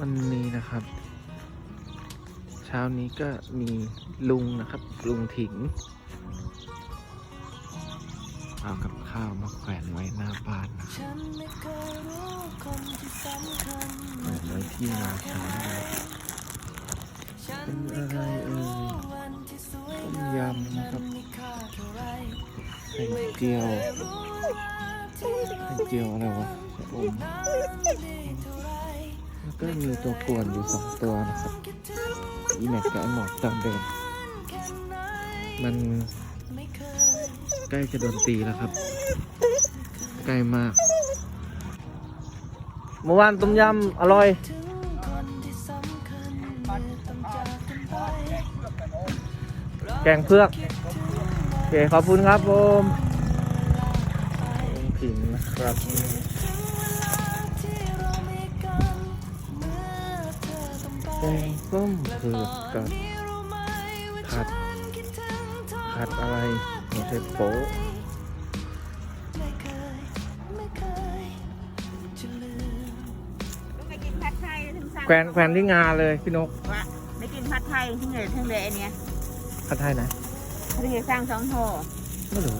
วันนี้นะครับ เช้านี้ก็มีลุงนะครับ ลุงถิงเอากับข้าวมาแขวนไว้หน้าบ้านนะครับแขวนไว้ที่นาช้างเป็นอะไรเอ่ยต้มยำนะครับไข่เจียวไข่เจียวอะไรวะชะอม แล้วก็มีตัวกวนอยู่สองตัวนะครับอีแม็กกับไอหมอกจำเดิมมันใกล้จะโดนตีแล้วครับ ใกล้มาก เมื่อวานต้มยำอร่อยแกงเพือกโอเคขอบคุณครับผมลุงผินนะครับ แกงส้มเผือกกับผัดผัดอะไรไม่ใช่โป๊ะไปกินผัดไทยถึงสั่งแขวนแขวนที่งาเลยพี่นกว่าไม่กินผัดไทยถึงเลยถึงเลยอันเนี้ยผัดไทยไหนถึงจะสร้างสองห่อไม่รู้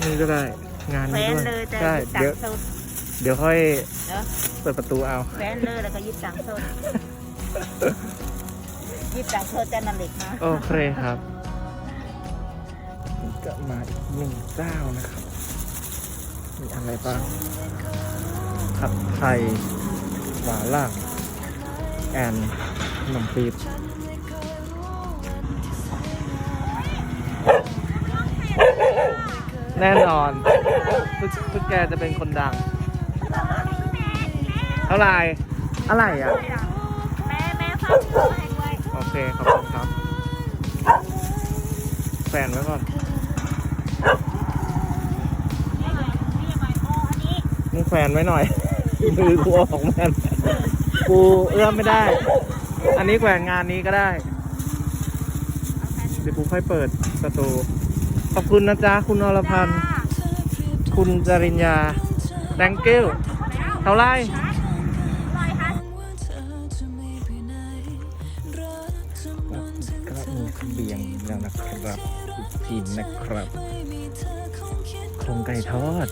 นี่ก็ได้งานแฟนี้นด้วยเลยแต่ใช่หยิบตังเดี๋ยวค์สด เดี๋ยวค่อยเนอะเปิดประตูเอา แฟนเลยแล้วก็หยิบตังค์สดหยิบตังค์สดจะนั่นเล็กมาโอเคครับก็มาอีกหนึ่งเจ้านะครับ มีอะไรบ้างผัดไทยหมาล่างแอนขนมปีบแน่นอนพวกพวกแกจะเป็นคนดังเท่าไหร่อะไรอะ แม่แม่ฝากตัวแหงไว้โอเค ขอบคุณครับ แฟนไว้ก่อน นี่ไงนี่ไงโอ้อันนี้นี่แฟนไว้หน่อย มือกูออกมันกูเอื้อมไม่ได้ อันนี้แขวนงานนี้ก็ได้ เดี๋ยวกูค่อยเปิดประตู ขอบคุณนะจ๊ะ คุณอรพันธ์ คุณจริญญา thank you เท่าไหร ก็มีเสบียงแล้วนะครับกินนะครับโครงไก่ทอด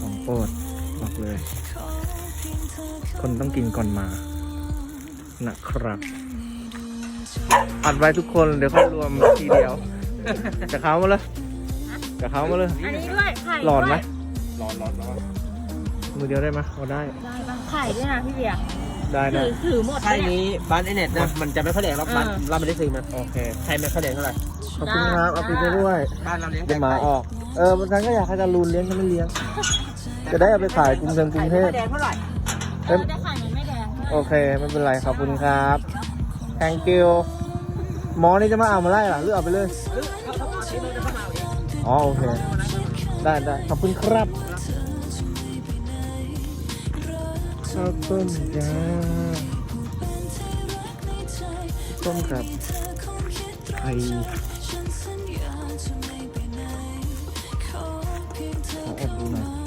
ของโปรดบอกเลย คนต้องกินก่อนมา นะครับอัดไว้ทุกคนเดี๋ยวค่อยรวมทีเดียว จะเข้ามาเลยจะเข้ามาเลยอันนี้ด้วยไข่หลอนไหมด้วยร้อนร้อนร้อนมือเดียวได้ไหมเอาได้ได้บ้างไข่ด้วยนะพี่เบียร์ ได้ถืได้อถือหมดใช่เลยเนี่ยนี้บ้านไอเน็ตนะมันจะไม่ค่อยแดงหรอกบ้านเออ เราไม่ได้ซื้อมาโอเคใช่ไม่ค่อยแดงเท่าไหร่ขอบคุณครับ เอาไปด้วยบ้านเราเลี้ยงเดี๋ยวหมาออก เออบางครั้งก็อยากให้ตาลูนเลี้ยงก็ไม่เลี้ยง จะได้เอาไปขายกรุงเทพกรุงเทพแดงเท่าไหร่เออแต่ไข่มันไม่แดงโอเค ไม่เป็นไรขอบคุณครับ thank you หมอนี่จะมาเอามาไล่เหรอหรือเอาไปเลยอ๋อโอเค ได้ได้ขอบคุณครับ ข้าวต้มจ้าต้มกับไข่ขอแอบดูหน่อย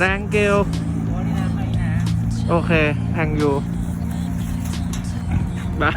thank you โอเคแพงอยู่บาย